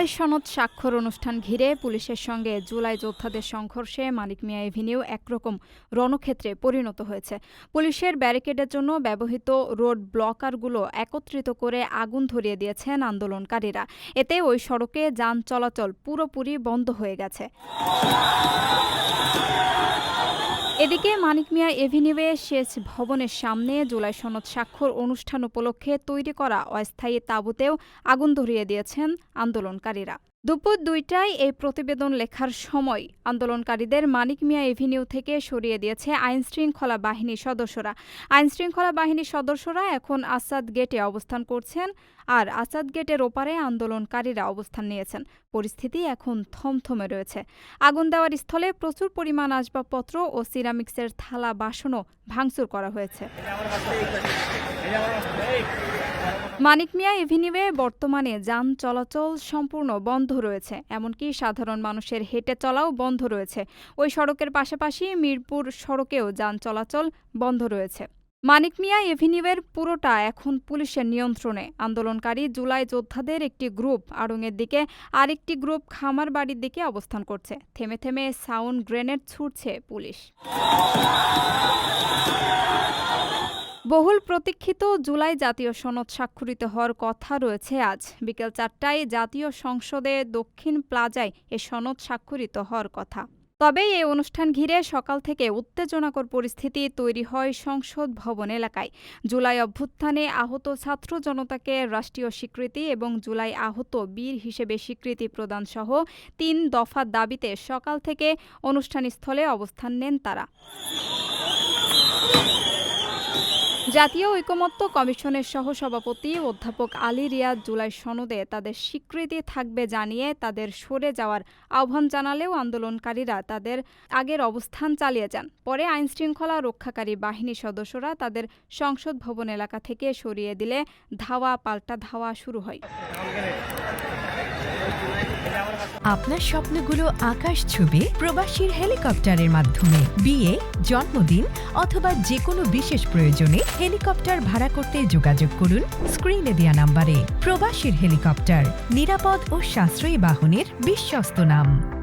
জুলাই সনদ স্বাক্ষর অনুষ্ঠান ঘিরে পুলিশের সঙ্গে জুলাই যোদ্ধাদের সংঘর্ষে মানিক মিয়া এভিনিউ একরকম রণক্ষেত্রে পরিণত হয়েছে। পুলিশের ব্যারিকেডের জন্য ব্যবহৃত রোড ব্লকারগুলো একত্রিত করে আগুন ধরিয়ে দিয়েছেন আন্দোলনকারীরা। এতে ওই সড়কে যান চলাচল পুরোপুরি বন্ধ হয়ে গেছে। এদিকে মানিক মিয়া এভিনিউয়ে সেচ ভবনের সামনে জুলাই সনদ স্বাক্ষর অনুষ্ঠান উপলক্ষে তৈরি করা অস্থায়ী তাঁবুতেও আগুন ধরিয়ে দিয়েছেন আন্দোলনকারীরা। দুপুর দুইটায় এই প্রতিবেদন লেখার সময় আন্দোলনকারীদের মানিক মিয়া এভিনিউ থেকে সরিয়ে দিয়েছে আইনশৃঙ্খলা বাহিনীর সদস্যরা। আইনশৃঙ্খলা বাহিনীর সদস্যরা এখন আসাদ গেটে অবস্থান করছেন আর আসাদ গেটের ওপারে আন্দোলনকারীরা অবস্থান নিয়েছেন। পরিস্থিতি এখন থমথমে রয়েছে। আগুন দেওয়ার স্থলে প্রচুর পরিমাণ আসবাবপত্র ও সিরামিক্সের থালা বাসনও ভাঙচুর করা হয়েছে। মানিক মিয়া এভিনিউয়ে বর্তমানে যান চলাচল সম্পূর্ণ বন্ধ রয়েছে, এমনকি সাধারণ মানুষের হেঁটে চলাও বন্ধ রয়েছে। ওই সড়কের পাশাপাশি মিরপুর সড়কেও যান চলাচল বন্ধ রয়েছে। মানিক মিয়া এভিনিউয়ের পুরোটা এখন পুলিশের নিয়ন্ত্রণে। আন্দোলনকারী জুলাই যোদ্ধাদের একটি গ্রুপ আড়ংয়ের দিকে আরেকটি গ্রুপ খামার বাড়ির দিকে অবস্থান করছে। থেমে থেমে সাউন্ড গ্রেনেড ছুটছে পুলিশ। বহুল প্রতীক্ষিত জুলাই জাতীয় সনদ স্বাক্ষরিত হওয়ার কথা রয়েছে আজ। বিকেল চারটায় জাতীয় সংসদে দক্ষিণ প্লাজায় এ সনদ স্বাক্ষরিত হওয়ার কথা। তবে এই অনুষ্ঠান ঘিরে সকাল থেকে উত্তেজনাকর পরিস্থিতি তৈরি হয় সংসদ ভবন এলাকায়। জুলাই অভ্যুত্থানে আহত ছাত্র জনতাকে রাষ্ট্রীয় স্বীকৃতি এবং জুলাই আহত বীর হিসেবে স্বীকৃতি প্রদান সহ তিন দফার দাবিতে সকাল থেকে অনুষ্ঠানস্থলে অবস্থান নেন তারা। জাতীয় ঐকমত্য কমিশনের সহসভাপতি অধ্যাপক আলী রিয়াদ জুলাই সনদে তাদের স্বীকৃতি থাকবে জানিয়ে তাদের সরে যাওয়ার আহ্বান জানালেও আন্দোলনকারীরা তাদের আগের অবস্থান চালিয়ে যান। পরে আইনশৃঙ্খলা রক্ষাকারী বাহিনীর সদস্যরা তাদের সংসদ ভবন এলাকা থেকে সরিয়ে দিলে ধাওয়া পাল্টা ধাওয়া শুরু হয়। আপনার স্বপ্নগুলো আকাশ ছবি প্রবাসীর হেলিকপ্টারের মাধ্যমে। বিয়ে, জন্মদিন অথবা যে কোনো বিশেষ প্রয়োজনে হেলিকপ্টার ভাড়া করতে যোগাযোগ করুন স্ক্রিনে দেয়া নাম্বারে। প্রবাসীর হেলিকপ্টার, নিরাপদ ও সাশ্রয়ী বাহনের বিশ্বস্ত নাম।